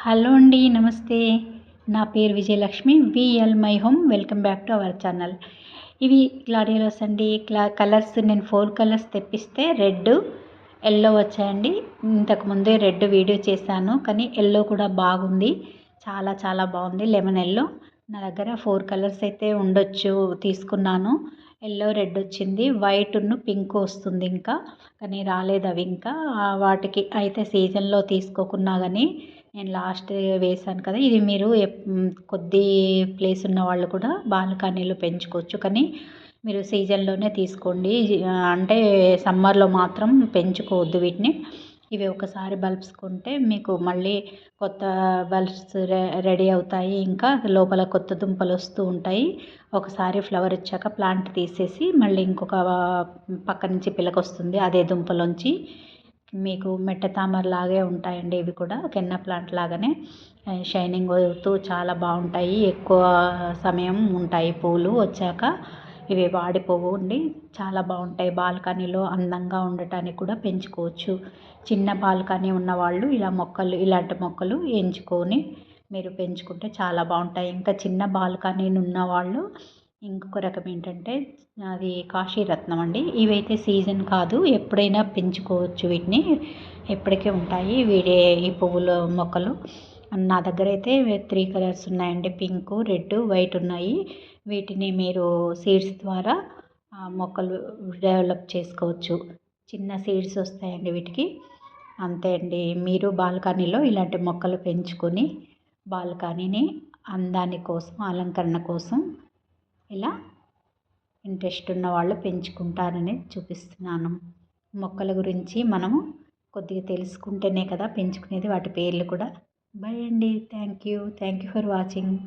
Hello అండి నమస్తే. నా పేరు Vijayalakshmi VL my home welcome back to our channel ఇవి గ్లాడియోలస్ అండి. క్లా కలర్స్ నేను ఫోర్ కలర్స్ తెప్పిస్తే రెడ్ ఎల్లో వచ్చాయండి. ఇంతకుముందే రెడ్ వీడియో చేశాను కానీ ఎల్లో కూడా బాగుంది. చాలా చాలా బాగుంది. లెమన్ ఎల్లో నా దగ్గర ఫోర్ కలర్స్ అయితే ఉండొచ్చు తీసుకున్నాను. ఎల్లో రెడ్ వచ్చింది. వైట్ పింక్ వస్తుంది ఇంకా కానీ రాలేదు అవి ఇంకా. వాటికి అయితే సీజన్లో తీసుకోకున్నా కానీ నేను లాస్ట్ వేసాను కదా. ఇది మీరు కొద్ది ప్లేస్ ఉన్న వాళ్ళు కూడా బాల్కనీలో పెంచుకోవచ్చు. కానీ మీరు సీజన్లోనే తీసుకోండి. అంటే సమ్మర్లో మాత్రం పెంచుకోవద్దు వీటిని. ఇవి ఒకసారి బల్బ్స్ కొంటే మీకు మళ్ళీ కొత్త బల్బ్స్ రెడీ అవుతాయి. ఇంకా లోపల కొత్త దుంపలు వస్తూ ఉంటాయి. ఒకసారి ఫ్లవర్ వచ్చాక ప్లాంట్ తీసేసి మళ్ళీ ఇంకొక పక్క నుంచి పిల్లకొస్తుంది. అదే దుంపలోంచి మీకు మెట్ట తామర లాగే ఉంటాయండి ఇవి కూడా. కెన్న ప్లాంట్ లాగానే షైనింగ్ అవుతూ చాలా బాగుంటాయి. ఎక్కువ సమయం ఉంటాయి పూలు వచ్చాక. ఇవి వాడిపోవు ఉండి చాలా బాగుంటాయి. బాల్కనీలో అందంగా ఉండటానికి కూడా పెంచుకోవచ్చు. చిన్న బాల్కనీ ఉన్నవాళ్ళు ఇలా మొక్కలు ఇలాంటి మొక్కలు ఎంచుకొని మీరు పెంచుకుంటే చాలా బాగుంటాయి. ఇంకా చిన్న బాల్కనీ ఉన్నవాళ్ళు ఇంకొక రకం ఏంటంటే అది కాశీరత్నం అండి. ఇవైతే సీజన్ కాదు. ఎప్పుడైనా పెంచుకోవచ్చు వీటిని. ఎప్పటికీ ఉంటాయి. వీడే ఈ పువ్వుల మొక్కలు. నా దగ్గర అయితే త్రీ కలర్స్ ఉన్నాయండి. పింక్ రెడ్ వైట్ ఉన్నాయి. వీటిని మీరు సీడ్స్ ద్వారా మొక్కలు డెవలప్ చేసుకోవచ్చు. చిన్న సీడ్స్ వస్తాయండి వీటికి. అంతే అండి. మీరు బాల్కనీలో ఇలాంటి మొక్కలు పెంచుకొని బాల్కనీని అందాని కోసం అలంకరణ కోసం ఇలా ఇంట్రెస్ట్ ఉన్న వాళ్ళు పెంచుకుంటారని చూపిస్తున్నాను. మొక్కల గురించి మనము కొద్దిగా తెలుసుకుంటేనే కదా పెంచుకునేది వాటి పేర్లు కూడా. బై అండి. Thank you thank you for watching